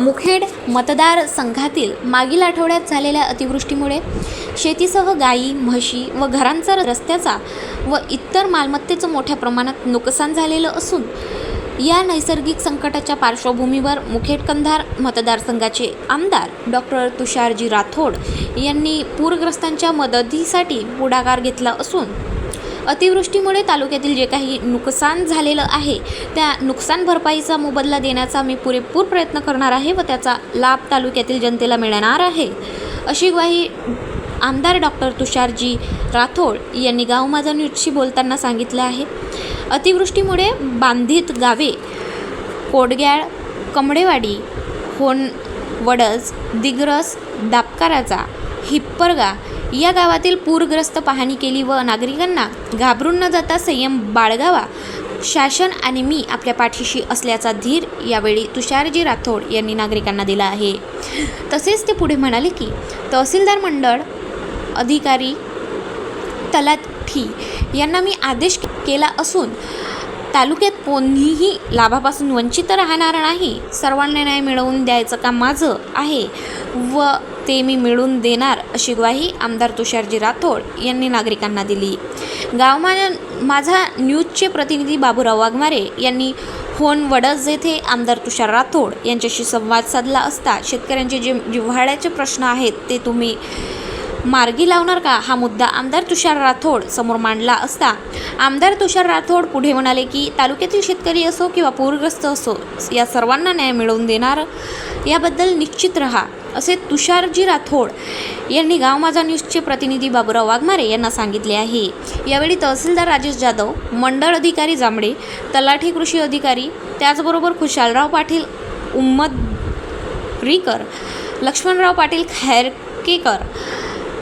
मुखेड मतदारसंघातील मागील आठवड्यात झालेल्या अतिवृष्टीमुळे शेतीसह गायी म्हशी व घरांचा रस्त्याचा व इतर मालमत्तेचं मोठ्या प्रमाणात नुकसान झालेलं असून या नैसर्गिक संकटाच्या पार्श्वभूमीवर मुखेड कंधार मतदारसंघाचे आमदार डॉक्टर तुषारजी राठोड यांनी पूरग्रस्तांच्या मदतीसाठी पुढाकार घेतला असून अतिवृष्टीमुळे तालुक्यातील जे काही नुकसान झालेलं आहे त्या नुकसान भरपाईचा मोबदला देण्याचा मी पुरेपूर प्रयत्न करणार आहे व त्याचा लाभ तालुक्यातील जनतेला मिळणार आहे. अशी ग्वाही आमदार डॉक्टर तुषारजी राठोड यांनी गाव माझा न्यूजशी बोलताना सांगितलं आहे. अतिवृष्टीमुळे बांधित गावे कोडग्याळ कमडेवाडी होन वडज दिग्रस दापकाराचा हिप्परगा. या गावातील पूरग्रस्त पाहणी केली व नागरिकांना घाबरून न जाता संयम बाळगावा. शासन आणि मी आपल्या पाठीशी असल्याचा धीर यावेळी तुषारजी राठोड यांनी नागरिकांना दिला आहे. तसेच ते पुढे म्हणाले की तहसीलदार मंडळ अधिकारी तलाठी यांना मी आदेश केला असून तालुक्यात कोणीही लाभापासून वंचित राहणार नाही. सर्वांना न्याय मिळवून द्यायचं काम माझं आहे व ते मी मिळवून देणार अशी ग्वाही आमदार तुषारजी राठोड यांनी नागरिकांना दिली. गाव माझा न्यूजचे प्रतिनिधी बाबूराव वाघमारे यांनी होन वडज येथे आमदार तुषार राठोड यांच्याशी संवाद साधला असता शेतकऱ्यांचे जे जिव्हाळ्याचे प्रश्न आहेत ते तुम्ही मार्गी लावणार का? हा मुद्दा आमदार तुषार राठोड समोर मांडला असता. आमदार तुषार राठोड पुढे म्हणाले की तालुक्यातील शेतकरी असो किंवा पूरग्रस्त असो या सर्वांना न्याय मिळवून देणार याबद्दल निश्चित रहा असे तुषारजी राठोड यांनी गाव माझा न्यूजचे प्रतिनिधी बाबूराव वाघमारे यांना सांगितले आहे. यावेळी तहसीलदार राजेश जाधव मंडळ अधिकारी जांभळे तलाठी कृषी अधिकारी त्याचबरोबर खुशालराव पाटील उम्मद रिकर लक्ष्मणराव पाटील खैरकेकर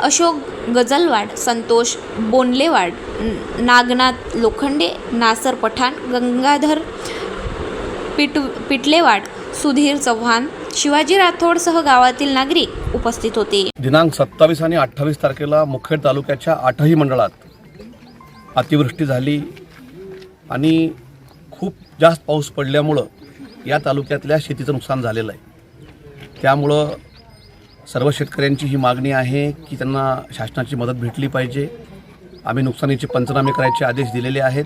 अशोक गजलवाड संतोष बोनलेवाड नागनाथ लोखंडे नासर पठाण गंगाधर पिट पिटलेवाड सुधीर चव्हाण शिवाजी राठोडसह गावातील नागरिक उपस्थित होते. दिनांक सत्तावीस आणि अठ्ठावीस तारखेला मुखेड तालुक्याच्या आठही मंडळात अतिवृष्टी झाली आणि खूप जास्त पाऊस पडल्यामुळं या तालुक्यातल्या शेतीचं नुकसान झालेलं आहे. त्यामुळं सर्व शेतकऱ्यांची ही मागणी आहे की त्यांना शासनाची मदत भेटली पाहिजे. आम्ही नुकसानीचे पंचनामे करायचे आदेश दिलेले आहेत.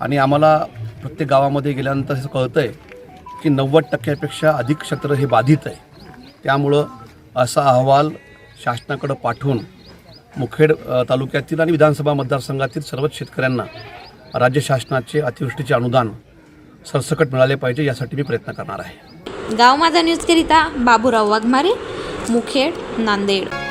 आणि आम्हाला प्रत्येक गावामध्ये गेल्यानंतर असं कळतं आहे की नव्वद टक्क्यापेक्षा अधिक क्षेत्र हे बाधित आहे. त्यामुळं असा अहवाल शासनाकडं पाठवून मुखेड तालुक्यातील आणि विधानसभा मतदारसंघातील सर्वच शेतकऱ्यांना राज्य शासनाचे अतिवृष्टीचे अनुदान सरसकट मिळाले पाहिजे यासाठी मी प्रयत्न करणार आहे. गाव माझा न्यूजकरिता बाबूराव वाघमारे. मुखेड नांदेड.